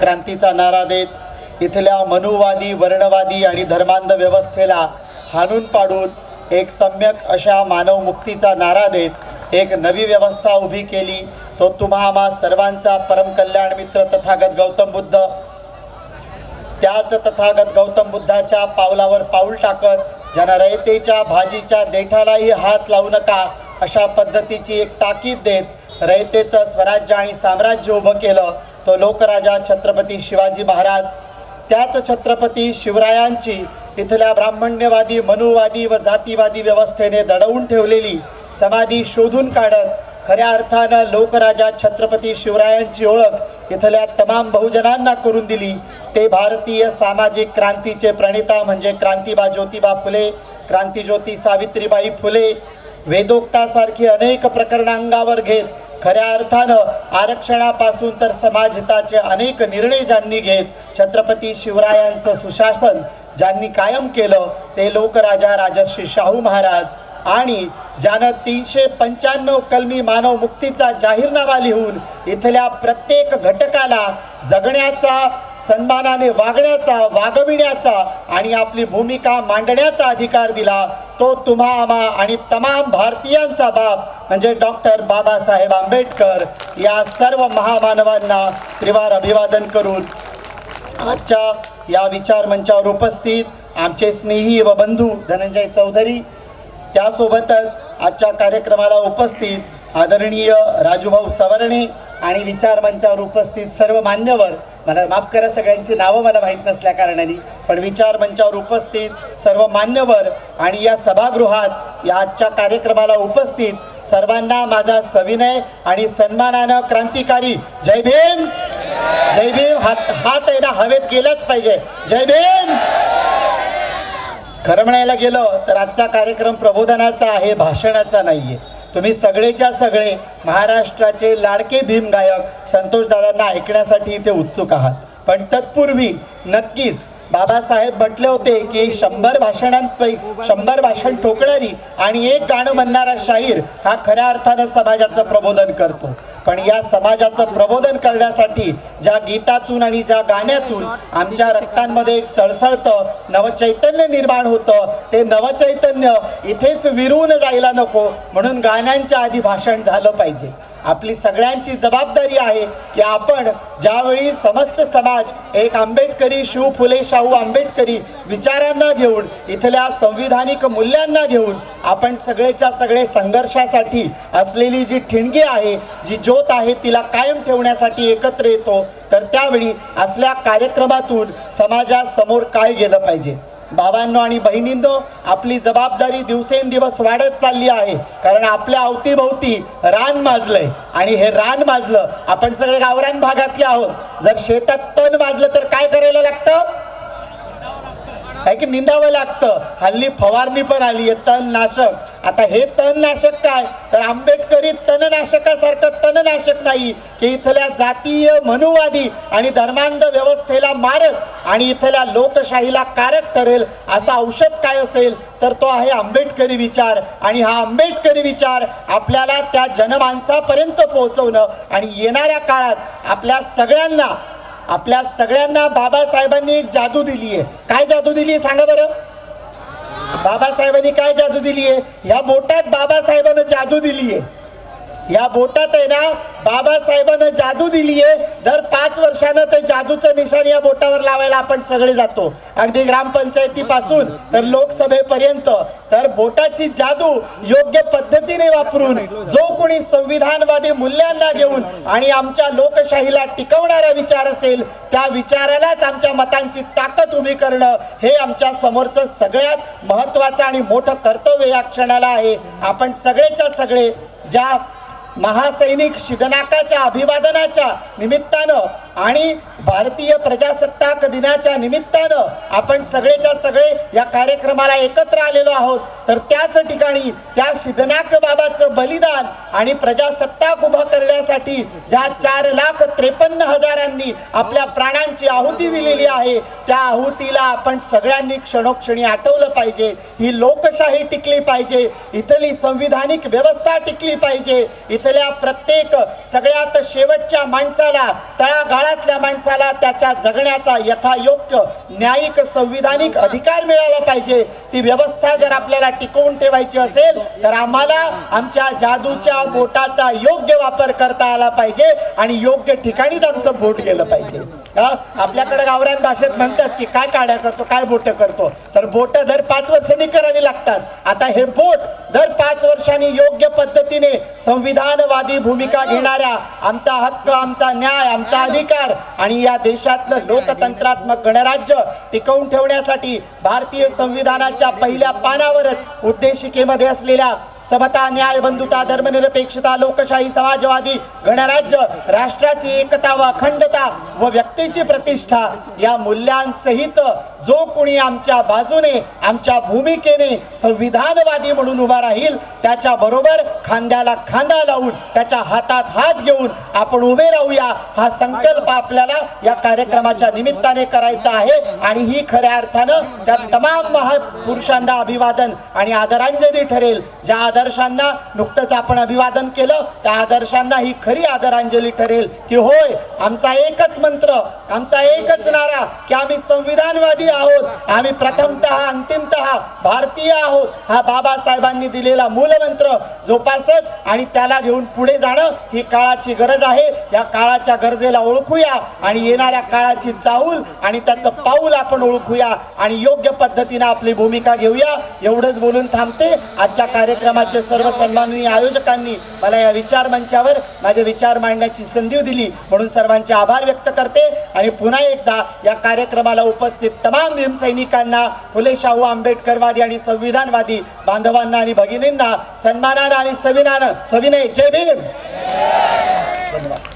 क्रांतीचा नारा देत इथल्या मनुवादी वर्णवादी आणि धर्मांध व्यवस्थेला हाणून पाडून एक सम्यक अशा मानव मुक्तीचा नारा देत एक नवी व्यवस्था उभी केली तो तुम्हा आम्हा सर्वांचा परमकल्याण मित्र तथागत गौतम बुद्ध. त्याच तथागत गौतम बुद्धाच्या पावलावर पाऊल टाकत ज्यांना रयतेच्या भाजीच्या देठालाही हात लावू नका अशा पद्धतीची एक ताकीद देत रयतेचं स्वराज्य आणि साम्राज्य उभं केलं तो लोकराजा छत्रपती शिवाजी महाराज. त्याच छत्रपती शिवरायांची इथल्या ब्राह्मण्यवादी मनुवादी व जातीवादी व्यवस्थेने दडवून ठेवलेली समाधी शोधून काढत खऱ्या अर्थानं लोकराजा छत्रपती शिवरायांची ओळख इथल्या तमाम बहुजनांना करून दिली. ते भारतीय सामाजिक क्रांतीचे प्रणेता म्हणजे क्रांतीबा ज्योतिबा फुले क्रांतीज्योती सावित्रीबाई फुले. वेदोक्तासारखी अनेक प्रकरणांगावर घेत खऱ्या अर्थानं आरक्षणापासून तर समाजहिताचे अनेक निर्णय ज्यांनी घेत छत्रपती शिवरायांचं सुशासन ज्यांनी कायम केलं ते लोकराजा राजर्षी शाहू महाराज आणि ज्यानं तीनशे पंच्याण्णव कलमी मानव मुक्तीचा जाहीरनामा लिहून इथल्या प्रत्येक घटकाला जगण्याचा सन्मानाने वागण्याचा वागविण्याचा आणि आपली भूमिका मांडण्याचा अधिकार दिला तो तुम्हा आम्हा आणि तमाम भारतीयांचा बाप म्हणजे डॉक्टर बाबासाहेब आंबेडकर या सर्व महामानवांना त्रिवार अभिवादन करून आजच्या या विचार मंचावर उपस्थित आमचे स्नेही व बंधू धनंजय चौधरी त्यासोबतच आजच्या कार्यक्रमाला उपस्थित आदरणीय राजूभाऊ सवर्णे आणि विचार मंचावर उपस्थित सर्व मान्यवर मला माफ करा सगळ्यांची नावं मला माहीत नसल्या कारणाने पण विचार मंचावर उपस्थित सर्व मान्यवर आणि या सभागृहात या आजच्या कार्यक्रमाला उपस्थित सर्वांना माझा सविनय आणि सन्मानानं क्रांतिकारी जय भीम! जय भीम! हात हात आहे ना हवेत गेलाच पाहिजे. जय भीम! खरं म्हणायला गेलं तर आजचा कार्यक्रम प्रबोधनाचा आहे भाषणाचा नाहीये. तुम्ही सगळेच्या सगळे महाराष्ट्राचे लाडके भीम गायक संतोष दादांना ऐकण्यासाठी इथे उत्सुक आहात. पण तत्पूर्वी नक्कीच बाबासाहेब म्हटले होते की शंभर भाषणांपैकी शंभर भाषण ठोकणारी आणि एक गाणं म्हणणारा शाहीर हा खऱ्या अर्थानं समाजाचं प्रबोधन करतो. पण या समाजाचं प्रबोधन करण्यासाठी ज्या गीतातून आणि ज्या गाण्यातून आमच्या रक्तांमध्ये एक सळसळतं नवचैतन्य निर्माण होतं ते नवचैतन्य इथेच विरून जायला नको म्हणून गाण्यांच्या आधी भाषण झालं पाहिजे. आपली सगळ्यांची जबाबदारी आहे की आपण ज्यावेळी समस्त समाज एक आंबेडकरी शिव फुले शाहू आंबेडकरी विचारांना घेऊन इथल्या संविधानिक मूल्यांना घेऊन आपण सगळेच्या सगळे संघर्षासाठी असलेली जी ठिणगी आहे जी ज्योत आहे तिला कायम ठेवण्यासाठी एकत्र येतो तर त्यावेळी असल्या कार्यक्रमातून समाजासमोर काय गेलं पाहिजे? बाबांनो आणि बहिणींनो आपली जबाबदारी दिवसेंदिवस वाढत चालली आहे. कारण आपल्या अवतीभोवती रान माजलंय. आणि हे रान माजलं आपण सगळे गावरान भागातले आहोत. जर शेतात तण माजलं तर काय करायला लागतं? काय की निंदावं लागतं. हल्ली फवारणी पण आली आहे तणनाशक. आता हे तणनाशक काय? तर आंबेडकरी तणनाशकासारखं तणनाशक नाही की इथल्या जातीय मनुवादी आणि धर्मांध व्यवस्थेला मारक आणि इथल्या लोकशाहीला कारक ठरेल असा औषध काय असेल? तर तो आहे आंबेडकरी विचार. आणि हा आंबेडकरी विचार आपल्याला त्या जनमानसापर्यंत पोहोचवणं आणि येणाऱ्या काळात आपल्या सगळ्यांना आपल्या सगळ्यांना बाबासाहेबांनी एक जादू दिली आहे काय जादू दिली आहे सांगा बरं. बाबासाहेबांनी काय जादू दिली आहे या बोटात बाबासाहेबांना जादू दिली आहे या बोटात आहे ना बाबासाहेबांना जादू दिली आहे दर पाच वर्षानं ते जादूचं निशाण या बोटावर लावायला आपण सगळे जातो. अगदी ग्रामपंचायतीपासून तर लोकसभेपर्यंत. तर बोटाची जादू योग्य पद्धतीने वापरून जो कोणी संविधानवादी मूल्यांना घेऊन आणि आमच्या लोकशाहीला टिकवणारा विचार असेल त्या विचारालाच आमच्या मतांची ताकद उभी करणं हे आमच्या समोरचं सगळ्यात महत्वाचं आणि मोठं कर्तव्य या क्षणाला आहे. आपण सगळेच्या सगळे ज्या महासैनिक शिदनाकाच्या अभिवादनाच्या निमित्तानं आणि भारतीय प्रजासत्ताक दिनाच्या निमित्तानं आपण सगळेच्या सगळे या कार्यक्रमाला एकत्र आलेलो आहोत. तर त्याच ठिकाणी त्या शिदनाक बाबाचं बलिदान आणि प्रजासत्ताक उभं करण्यासाठी ज्या चार लाख त्रेपन्न हजारांनी आपल्या प्राणांची आहुती दिलेली आहे त्या आहुतीला आपण सगळ्यांनी क्षणोक्षणी आठवलं पाहिजे. ही लोकशाही टिकली पाहिजे इथली संविधानिक व्यवस्था टिकली पाहिजे इथल्या प्रत्येक सगळ्यात शेवटच्या माणसाला तळागाळ काळातल्या माणसाला त्याच्या जगण्याचा यथायोग्य न्यायिक संविधानिक अधिकार मिळाला पाहिजे. ती व्यवस्था जर आपल्याला टिकवून ठेवायची असेल तर आम्हाला आमच्या जादूच्या बोटाचा योग्य वापर करता आला पाहिजे आणि योग्य ठिकाणीच आमचं बोट गेलं पाहिजे? आपल्याकडे गावरान भाषेत म्हणतात की काय काड्या करतो काय बोट करतो? तर बोट दर पाच वर्षांनी करावी लागतात. आता हे बोट दर पाच वर्षांनी योग्य पद्धतीने संविधानवादी भूमिका घेणाऱ्या आमचा हक्क आमचा न्याय आमचा अधिकार आणि या देशातलं लोकतंत्रात्मक गणराज्य टिकवून ठेवण्यासाठी भारतीय संविधानाच्या पहिल्या पानावरच उद्देशिकेमध्ये असलेल्या समता न्याय बंधुता धर्मनिरपेक्षता लोकशाही समाजवादी गणराज्य राष्ट्राची एकता व अखंडता व व्यक्तीची प्रतिष्ठा या मूल्यांसहित जो कोणी आमच्या बाजूने आमच्या भूमिकेने संविधानवादी म्हणून उभा राहील त्याच्या बरोबर खांद्याला खांदा लावून त्याच्या हातात हात घेऊन आपण उभे राहूया. हा संकल्प आपल्याला या कार्यक्रमाच्या निमित्ताने करायचा आहे आणि ही खऱ्या अर्थानं त्या तमाम महापुरुषांना अभिवादन आणि आदरांजली ठरेल. ज्या आदर्शांना नुकतंच आपण अभिवादन केलं त्या आदर्शांना ही खरी आदरांजली ठरेल की होय आमचा एकच मंत्र आमचा एकच नारा की आम्ही संविधानवादी आहोत. आम्ही प्रथमतः अंतिमतः भारतीय आहोत. हा बाबासाहेबांनी दिलेला मूलमंत्र जोपासत आणि त्याला घेऊन पुढे जाणं ही काळाची गरज आहे. या काळाच्या गरजेला ओळखूया आणि येणाऱ्या काळाची चाऊल आणि त्याचं पाऊल आपण ओळखूया आणि योग्य पद्धतीने आपली भूमिका घेऊया. एवढंच बोलून थांबते. आजच्या कार्यक्रमाचे सर्व सन्माननीय आयोजकांनी मला या विचार मंचावर माझे विचार मांडण्याची संधी दिली. म्हणून सर्वांचे आभार व्यक्त करते आणि पुन्हा एकदा या कार्यक्रमाला उपस्थित तमाम भीमसैनिकांना फुले शाहू आंबेडकरवादी आणि संविधानवादी बांधवांना आणि भगिनींना सन्मानानं आणि सविनानं सविनय जय भीम! धन्यवाद.